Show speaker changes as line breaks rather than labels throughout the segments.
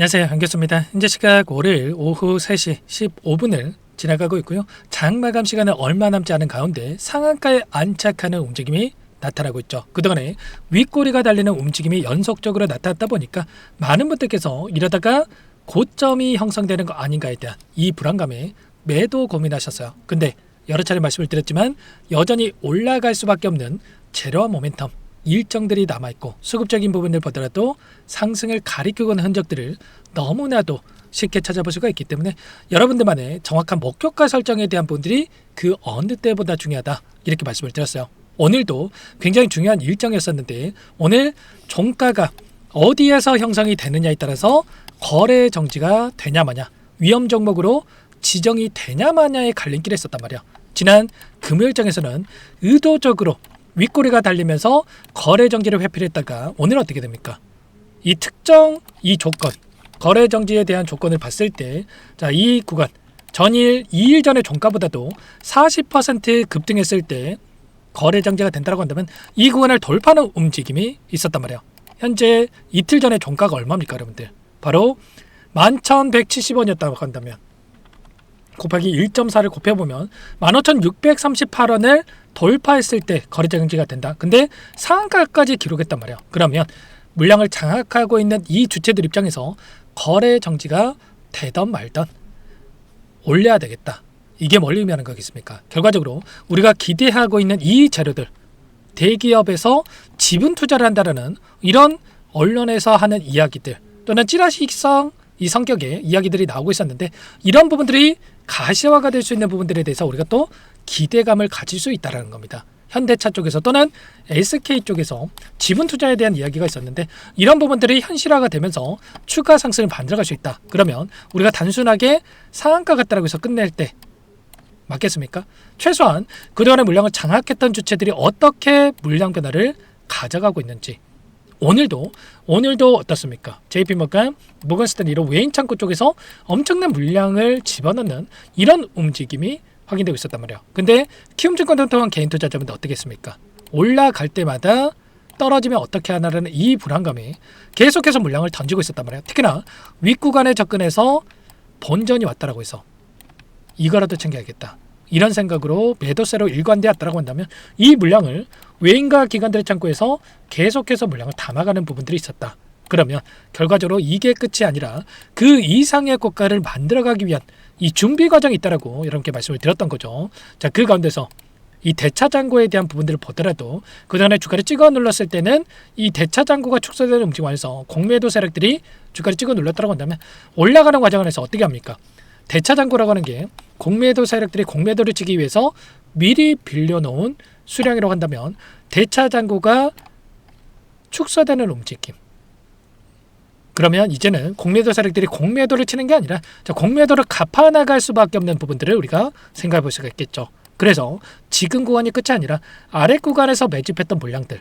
안녕하세요. 한교수입니다. 현재 시각 월요일 오후 3시 15분을 지나가고 있고요. 장 마감 시간은 얼마 남지 않은 가운데 상한가에 안착하는 움직임이 나타나고 있죠. 그동안에 윗꼬리가 달리는 움직임이 연속적으로 나타났다 보니까 많은 분들께서 이러다가 고점이 형성되는 거 아닌가에 대한 이 불안감에 매도 고민하셨어요. 근데 여러 차례 말씀을 드렸지만 여전히 올라갈 수밖에 없는 재료와 모멘텀 일정들이 남아있고 수급적인 부분을 보더라도 상승을 가리키고 있는 흔적들을 너무나도 쉽게 찾아볼 수가 있기 때문에 여러분들만의 정확한 목표가 설정에 대한 부분들이 그 어느 때보다 중요하다 이렇게 말씀을 드렸어요. 오늘도 굉장히 중요한 일정이었었는데 오늘 종가가 어디에서 형성이 되느냐에 따라서 거래 정지가 되냐 마냐 위험 종목으로 지정이 되냐 마냐의 갈림길에 있었단 말이야. 지난 금요일장에서는 의도적으로 윗꼬리가 달리면서 거래 정지를 회피를 했다가 오늘 어떻게 됩니까? 이 특정 이 조건 거래 정지에 대한 조건을 봤을 때 자 이 구간 전일 2일 전의 종가보다도 40% 급등했을 때 거래 정지가 된다고 한다면 이 구간을 돌파하는 움직임이 있었단 말이에요. 현재 이틀 전에 종가가 얼마입니까, 여러분들? 바로 11,170원이었다고 한다면 곱하기 1.4를 곱해보면 15,638원을 돌파했을 때 거래 정지가 된다. 근데 상한가까지 기록했단 말이에요. 그러면 물량을 장악하고 있는 이 주체들 입장에서 거래 정지가 되던 말던 올려야 되겠다. 이게 뭘 의미하는 거겠습니까? 결과적으로 우리가 기대하고 있는 이 재료들 대기업에서 지분 투자를 한다라는 이런 언론에서 하는 이야기들 또는 찌라시성 이 성격의 이야기들이 나오고 있었는데 이런 부분들이 가시화가 될 수 있는 부분들에 대해서 우리가 또 기대감을 가질 수 있다라는 겁니다. 현대차 쪽에서 또는 SK 쪽에서 지분 투자에 대한 이야기가 있었는데 이런 부분들이 현실화가 되면서 추가 상승을 만들어갈 수 있다. 그러면 우리가 단순하게 상한가 같다라고 해서 끝낼 때 맞겠습니까? 최소한 그동안의 물량을 장악했던 주체들이 어떻게 물량 변화를 가져가고 있는지 오늘도 오늘도 어떻습니까? JP 모간, 모건스탠리 이런 외인 창고 쪽에서 엄청난 물량을 집어넣는 이런 움직임이 확인되고 있었단 말이에요. 근데 키움증권을 통한 개인 투자자분들 어떻겠습니까? 올라갈 때마다 떨어지면 어떻게 하나라는 이 불안감이 계속해서 물량을 던지고 있었단 말이에요. 특히나 윗구간에 접근해서 본전이 왔다라고 해서 이거라도 챙겨야겠다. 이런 생각으로 매도세로 일관되었다라고 한다면 이 물량을 외인과 기관들의 창고에서 계속해서 물량을 담아가는 부분들이 있었다. 그러면 결과적으로 이게 끝이 아니라 그 이상의 고가를 만들어가기 위한 이 준비 과정이 있다라고 여러분께 말씀을 드렸던 거죠. 자, 그 가운데서 이 대차 잔고에 대한 부분들을 보더라도 그전에 주가를 찍어 눌렀을 때는 이 대차 잔고가 축소되는 움직임 안에서 공매도 세력들이 주가를 찍어 눌렀다고 한다면 올라가는 과정 안에서 어떻게 합니까? 대차 잔고라고 하는 게 공매도 세력들이 공매도를 치기 위해서 미리 빌려놓은 수량이라고 한다면 대차 잔고가 축소되는 움직임. 그러면 이제는 공매도 세력들이 공매도를 치는 게 아니라 자, 공매도를 갚아 나갈 수밖에 없는 부분들을 우리가 생각해 볼 수가 있겠죠. 그래서 지금 구간이 끝이 아니라 아래 구간에서 매집했던 물량들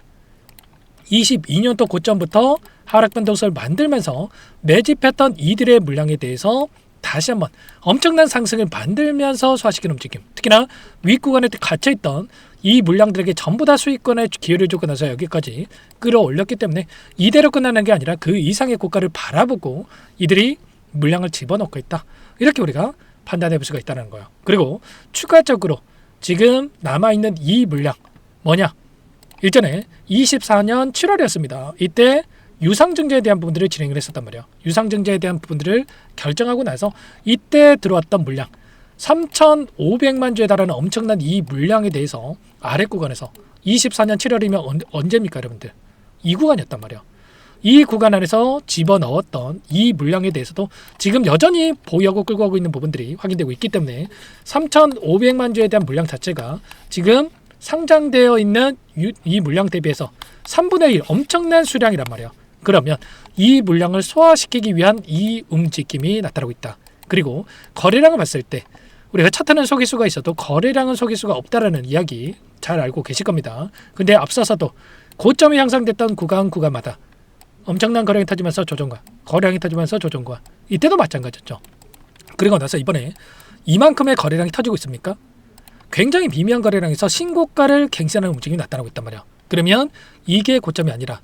22년도 고점부터 하락 변동성을 만들면서 매집했던 이들의 물량에 대해서 다시 한번 엄청난 상승을 만들면서 소화시키는 움직임. 특히나 윗구간에 갇혀있던 이 물량들에게 전부 다 수익권에 기회를 주고 나서 여기까지 끌어올렸기 때문에 이대로 끝나는 게 아니라 그 이상의 고가를 바라보고 이들이 물량을 집어넣고 있다. 이렇게 우리가 판단해 볼 수가 있다는 거예요. 그리고 추가적으로 지금 남아있는 이 물량 뭐냐? 일전에 24년 7월이었습니다. 이때 유상증자에 대한 부분들을 진행을 했었단 말이에요. 유상증자에 대한 부분들을 결정하고 나서 이때 들어왔던 물량 3,500만 주에 달하는 엄청난 이 물량에 대해서 아래 구간에서 24년 7월이면 언 제입니까, 여러분들? 이 구간이었단 말이에요. 이 구간 안에서 집어넣었던 이 물량에 대해서도 지금 여전히 보유하고 끌고 가고 있는 부분들이 확인되고 있기 때문에 3,500만 주에 대한 물량 자체가 지금 상장되어 있는 이 물량 대비해서 3분의 1 엄청난 수량이란 말이에요. 그러면 이 물량을 소화시키기 위한 이 움직임이 나타나고 있다. 그리고 거래량을 봤을 때 우리가 차트는 속일 수가 있어도 거래량은 속일 수가 없다라는 이야기 잘 알고 계실 겁니다. 근데 앞서서도 고점이 향상됐던 구간 구간마다 엄청난 거래량이 터지면서 조정과 거래량이 터지면서 조정과 이때도 마찬가지였죠. 그리고 나서 이번에 이만큼의 거래량이 터지고 있습니까? 굉장히 미미한 거래량에서 신고가를 갱신하는 움직임이 나타나고 있단 말이야. 그러면 이게 고점이 아니라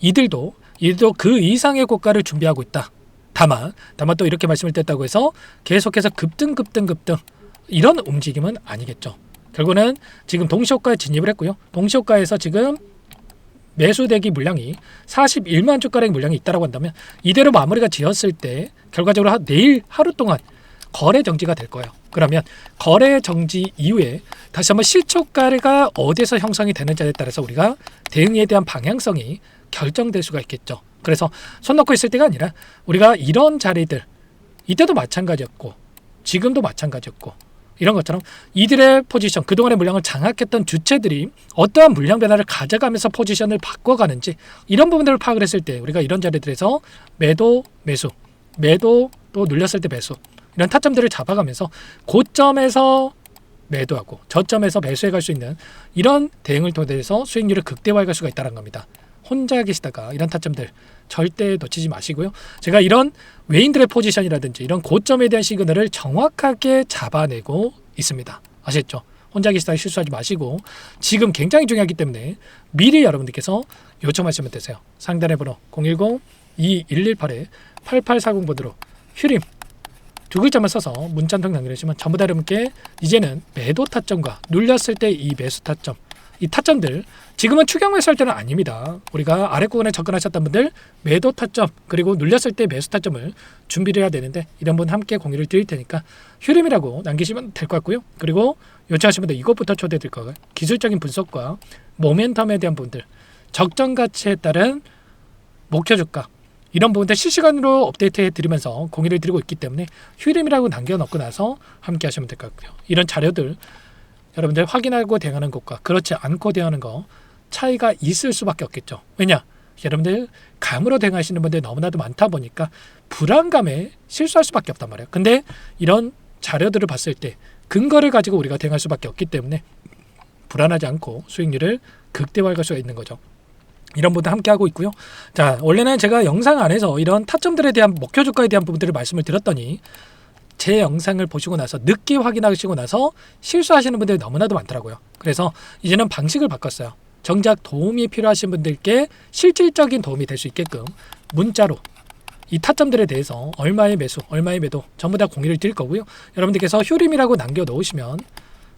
이들도 이들도 그 이상의 고가를 준비하고 있다. 다만 다만 또 이렇게 말씀을 드렸다고 해서 계속해서 급등 급등 급등 이런 움직임은 아니겠죠. 결국은 지금 동시효과에 진입을 했고요. 동시효과에서 지금 매수대기 물량이 41만 주가량 물량이 있다라고 한다면 이대로 마무리가 지었을 때 결과적으로 하- 내일 하루 동안 거래 정지가 될 거예요. 그러면 거래 정지 이후에 다시 한번 실초가가 어디서 형성이 되는지에 따라서 우리가 대응에 대한 방향성이 결정될 수가 있겠죠. 그래서 손 놓고 있을 때가 아니라 우리가 이런 자리들 이때도 마찬가지였고 지금도 마찬가지였고 이런 것처럼 이들의 포지션 그동안의 물량을 장악했던 주체들이 어떠한 물량 변화를 가져가면서 포지션을 바꿔가는지 이런 부분들을 파악을 했을 때 우리가 이런 자리들에서 매도 매수 매도 또 눌렸을 때 매수 이런 타점들을 잡아가면서 고점에서 매도하고 저점에서 매수해 갈 수 있는 이런 대응을 통해서 수익률을 극대화해 갈 수가 있다는 겁니다. 혼자 계시다가 이런 타점들 절대 놓치지 마시고요. 제가 이런 외인들의 포지션이라든지 이런 고점에 대한 시그널을 정확하게 잡아내고 있습니다. 아셨죠? 혼자 계시다가 실수하지 마시고 지금 굉장히 중요하기 때문에 미리 여러분들께서 요청하시면 되세요. 상단의 번호 010-2118-8840번으로 휴림 두 글자만 써서 문자 한통 남겨주시면 전부 다 여러분께 이제는 매도 타점과 눌렸을 때 이 매수 타점 이 타점들 지금은 추경 매수할 때는 아닙니다. 우리가 아래 구간에 접근하셨던 분들 매도 타점 그리고 눌렸을 때 매수 타점을 준비를 해야 되는데 이런 분 함께 공유를 드릴 테니까 휴림이라고 남기시면 될 것 같고요. 그리고 요청하신 분들 이것부터 초대해 드릴 거예요. 기술적인 분석과 모멘텀에 대한 분들 적정 가치에 따른 목표 주가 이런 부분들 실시간으로 업데이트해 드리면서 공유를 드리고 있기 때문에 휴림이라고 남겨놓고 나서 함께 하시면 될 것 같고요. 이런 자료들 여러분들 확인하고 대응하는 것과 그렇지 않고 대응하는 거 차이가 있을 수밖에 없겠죠. 왜냐? 여러분들 감으로 대응하시는 분들 너무나도 많다 보니까 불안감에 실수할 수밖에 없단 말이에요. 근데 이런 자료들을 봤을 때 근거를 가지고 우리가 대응할 수밖에 없기 때문에 불안하지 않고 수익률을 극대화할 수가 있는 거죠. 이런 분들 함께 하고 있고요. 자, 원래는 제가 영상 안에서 이런 타점들에 대한 목표 주가에 대한 부분들을 말씀을 드렸더니 제 영상을 보시고 나서 늦게 확인하시고 나서 실수하시는 분들이 너무나도 많더라고요. 그래서 이제는 방식을 바꿨어요. 정작 도움이 필요하신 분들께 실질적인 도움이 될 수 있게끔 문자로 이 타점들에 대해서 얼마의 매수, 얼마의 매도 전부 다 공유를 드릴 거고요. 여러분들께서 휴림이라고 남겨 놓으시면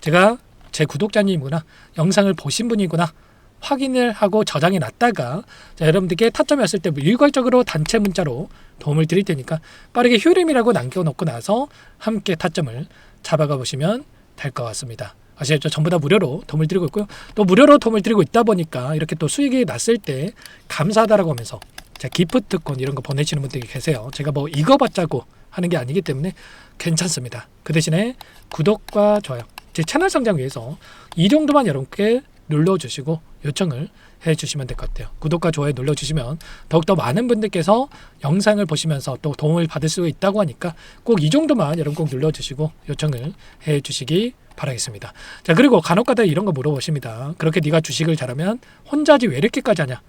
제가 제 구독자님이구나, 영상을 보신 분이구나 확인을 하고 저장해 놨다가 자, 여러분들께 타점이 왔을 때 일괄적으로 단체 문자로 도움을 드릴 테니까 빠르게 휴림이라고 남겨놓고 나서 함께 타점을 잡아가 보시면 될 것 같습니다. 아시겠죠? 전부 다 무료로 도움을 드리고 있고요. 또 무료로 도움을 드리고 있다 보니까 이렇게 또 수익이 났을 때 감사하다라고 하면서 자, 기프트콘 이런 거 보내시는 분들이 계세요. 제가 뭐 이거 받자고 하는 게 아니기 때문에 괜찮습니다. 그 대신에 구독과 좋아요, 제 채널 성장 위해서 이 정도만 여러분께 눌러주시고 요청을 해주시면 될 것 같아요. 구독과 좋아요 눌러주시면 더욱더 많은 분들께서 영상을 보시면서 또 도움을 받을 수 있다고 하니까 꼭 이 정도만 여러분 꼭 눌러주시고 요청을 해주시기 바라겠습니다. 자 그리고 간혹가다 이런 거 물어보십니다. 그렇게 네가 주식을 잘하면 혼자지 왜 이렇게까지 하냐?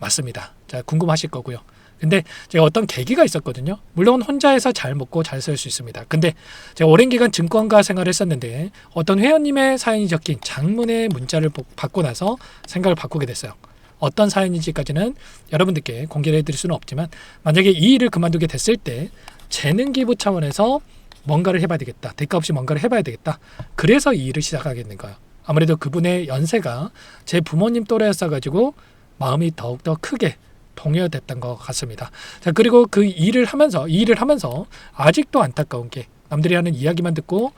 맞습니다. 자 궁금하실 거고요. 근데 제가 어떤 계기가 있었거든요. 물론 혼자 해서 잘 먹고 잘 살 수 있습니다. 근데 제가 오랜 기간 증권가 생활을 했었는데 어떤 회원님의 사연이 적힌 장문의 문자를 보- 받고 나서 생각을 바꾸게 됐어요. 어떤 사연인지까지는 여러분들께 공개를 해드릴 수는 없지만 만약에 이 일을 그만두게 됐을 때 재능 기부 차원에서 뭔가를 해봐야 되겠다. 대가 없이 뭔가를 해봐야 되겠다. 그래서 이 일을 시작하게 된 거예요. 아무래도 그분의 연세가 제 부모님 또래였어가지고 마음이 더욱더 크게 동요됐던 것 같습니다. 자 그리고 그 일을 하면서 이 일을 하면서 아직도 안타까운 게 남들이 하는 이야기만 듣고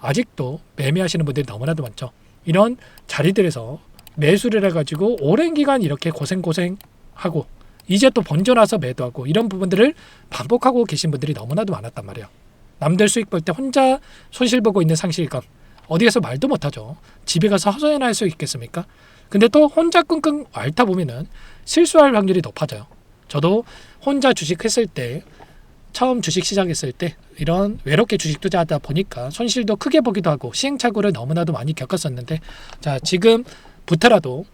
아직도 매매하시는 분들이 너무나도 많죠. 이런 자리들에서 매수를 해가지고 오랜 기간 이렇게 고생 고생 하고 이제 또 번져나서 매도하고 이런 부분들을 반복하고 계신 분들이 너무나도 많았단 말이에요. 남들 수익 볼 때 혼자 손실 보고 있는 상실감 어디 가서 말도 못하죠. 집에 가서 하소연할 할수 있겠습니까? 근데 또 혼자 끙끙 앓다 보면은 실수할 확률이 높아져요. 저도 혼자 주식했을 때 처음 주식 시작했을 때 이런 외롭게 주식 투자하다 보니까 손실도 크게 보기도 하고 시행착오를 너무나도 많이 겪었었는데 자 지금 부터라도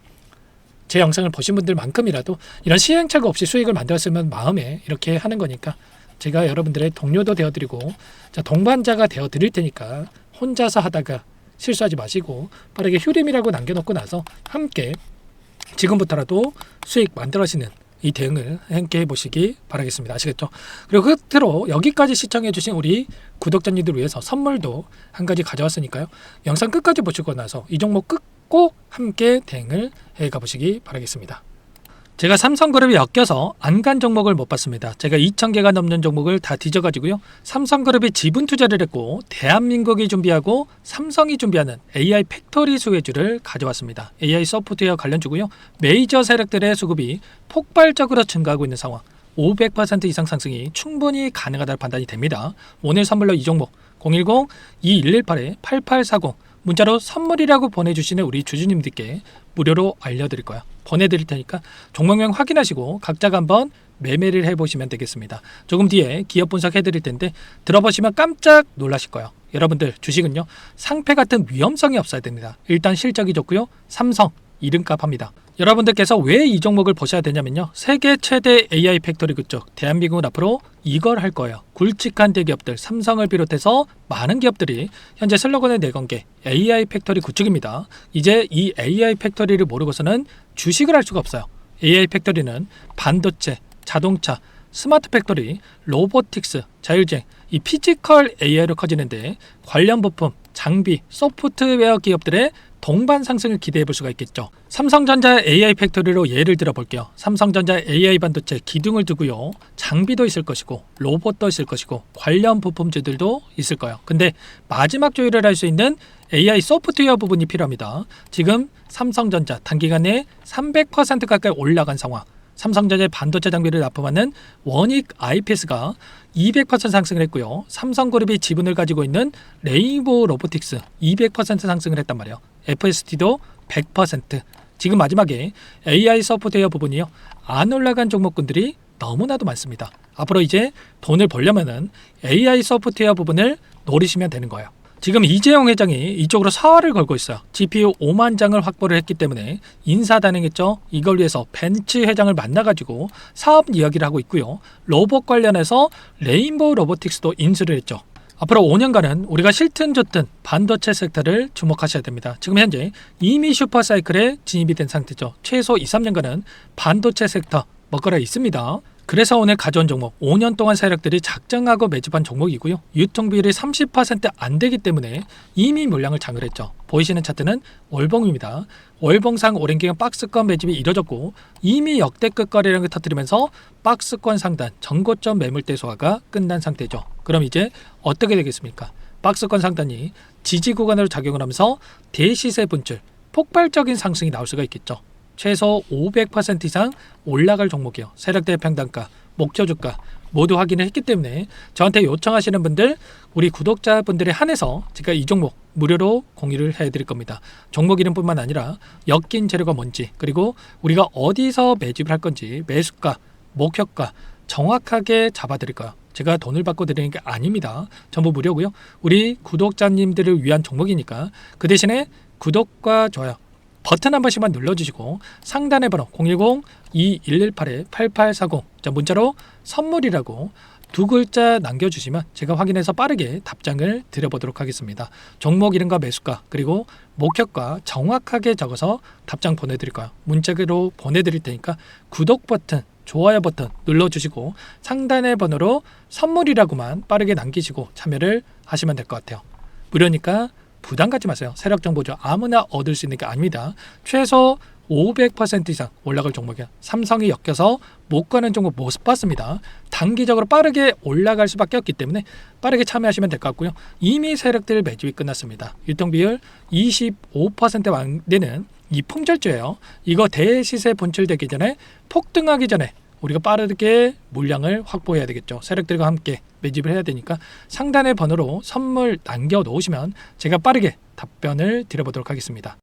제 영상을 보신 분들만큼이라도 이런 시행착오 없이 수익을 만들었으면 마음에 이렇게 하는 거니까 제가 여러분들의 동료도 되어드리고 자 동반자가 되어드릴 테니까 혼자서 하다가 실수하지 마시고 빠르게 휴림이라고 남겨놓고 나서 함께 지금부터라도 수익 만들어지는 이 대응을 함께 해보시기 바라겠습니다. 아시겠죠? 그리고 끝으로 여기까지 시청해주신 우리 구독자님들 위해서 선물도 한 가지 가져왔으니까요. 영상 끝까지 보시고 나서 이 종목 끝고 함께 대응을 해 가보시기 바라겠습니다. 제가 삼성그룹이 엮여서 안 간 종목을 못 봤습니다. 제가 2,000개가 넘는 종목을 다 뒤져가지고요. 삼성그룹이 지분 투자를 했고 대한민국이 준비하고 삼성이 준비하는 AI 팩토리 수혜주를 가져왔습니다. AI 소프트웨어 관련 주고요. 메이저 세력들의 수급이 폭발적으로 증가하고 있는 상황. 500% 이상 상승이 충분히 가능하다는 판단이 됩니다. 오늘 선물로 이 종목 010-2118-8840 문자로 선물이라고 보내주시는 우리 주주님들께 무료로 알려드릴 거야. 보내드릴 테니까 종목명 확인하시고 각자가 한번 매매를 해보시면 되겠습니다. 조금 뒤에 기업 분석해드릴 텐데 들어보시면 깜짝 놀라실 거예요. 여러분들 주식은요 상패 같은 위험성이 없어야 됩니다. 일단 실적이 좋고요. 삼성 이름값 합니다. 여러분들께서 왜 이 종목을 보셔야 되냐면요. 세계 최대 AI 팩토리 그쪽 대한민국은 앞으로 이걸 할 거예요. 굵직한 대기업들 삼성을 비롯해서 많은 기업들이 현재 슬로건을 내건 게 AI 팩토리 구축입니다. 이제 이 AI 팩토리를 모르고서는 주식을 할 수가 없어요. AI 팩토리는 반도체, 자동차, 스마트 팩토리, 로보틱스, 자율주행, 이 피지컬 AI로 커지는데 관련 부품, 장비, 소프트웨어 기업들의 동반 상승을 기대해 볼 수가 있겠죠. 삼성전자 AI 팩토리로 예를 들어 볼게요. 삼성전자 AI 반도체 기둥을 두고요. 장비도 있을 것이고 로봇도 있을 것이고 관련 부품주들도 있을 거예요. 근데 마지막 조율을 할 수 있는 AI 소프트웨어 부분이 필요합니다. 지금 삼성전자 단기간에 300% 가까이 올라간 상황. 삼성전자의 반도체 장비를 납품하는 원익 IPS가 200% 상승을 했고요. 삼성그룹이 지분을 가지고 있는 레인보우 로보틱스 200% 상승을 했단 말이에요. FST도 100%. 지금 마지막에 AI 소프트웨어 부분이요. 안 올라간 종목군들이 너무나도 많습니다. 앞으로 이제 돈을 벌려면은 AI 소프트웨어 부분을 노리시면 되는 거예요. 지금 이재용 회장이 이쪽으로 사활을 걸고 있어요. GPU 5만 장을 확보를 했기 때문에 인사단행했죠. 이걸 위해서 벤츠 회장을 만나가지고 사업 이야기를 하고 있고요. 로봇 관련해서 레인보우 로보틱스도 인수를 했죠. 앞으로 5년간은 우리가 싫든 좋든 반도체 섹터를 주목하셔야 됩니다. 지금 현재 이미 슈퍼사이클에 진입이 된 상태죠. 최소 2, 3년간은 반도체 섹터 먹거리가 있습니다. 그래서 오늘 가져온 종목 5년 동안 세력들이 작정하고 매집한 종목이고요. 유통 비율이 30%안 되기 때문에 이미 물량을 장을 했죠. 보이시는 차트는 월봉입니다. 월봉상 오랜 기간 박스권 매집이 이뤄졌고 이미 역대급 거래량을 터뜨리면서 박스권 상단 전고점 매물대 소화가 끝난 상태죠. 그럼 이제 어떻게 되겠습니까? 박스권 상단이 지지 구간으로 작용을 하면서 대시세 분출 폭발적인 상승이 나올 수가 있겠죠. 최소 500% 이상 올라갈 종목이요. 세력대 평단가, 목표 주가 모두 확인을 했기 때문에 저한테 요청하시는 분들 우리 구독자분들에 한해서 제가 이 종목 무료로 공유를 해드릴 겁니다. 종목 이름뿐만 아니라 엮인 재료가 뭔지 그리고 우리가 어디서 매집을 할 건지 매수가, 목표가 정확하게 잡아드릴 거예요. 제가 돈을 받고 드리는 게 아닙니다. 전부 무료고요. 우리 구독자님들을 위한 종목이니까 그 대신에 구독과 좋아요 버튼 한 번씩만 눌러주시고 상단의 번호 010-2118-8840 자, 문자로 선물이라고 두 글자 남겨주시면 제가 확인해서 빠르게 답장을 드려보도록 하겠습니다. 종목 이름과 매수가 그리고 목표가 정확하게 적어서 답장 보내드릴 거예요. 문자로 보내드릴 테니까 구독 버튼 좋아요 버튼 눌러주시고 상단의 번호로 선물이라고만 빠르게 남기시고 참여를 하시면 될 것 같아요. 무료니까 부담 갖지 마세요. 세력 정보죠. 아무나 얻을 수 있는 게 아닙니다. 최소 500% 이상 올라갈 종목이야. 삼성이 엮여서 못 가는 종목 못 봤습니다. 단기적으로 빠르게 올라갈 수밖에 없기 때문에 빠르게 참여하시면 될 것 같고요. 이미 세력들 매집이 끝났습니다. 유통 비율 25% 되는 이 품절주예요. 이거 대시세 분출되기 전에 폭등하기 전에 우리가 빠르게 물량을 확보해야 되겠죠. 세력들과 함께 매집을 해야 되니까 상단의 번호로 선물 남겨 놓으시면 제가 빠르게 답변을 드려보도록 하겠습니다.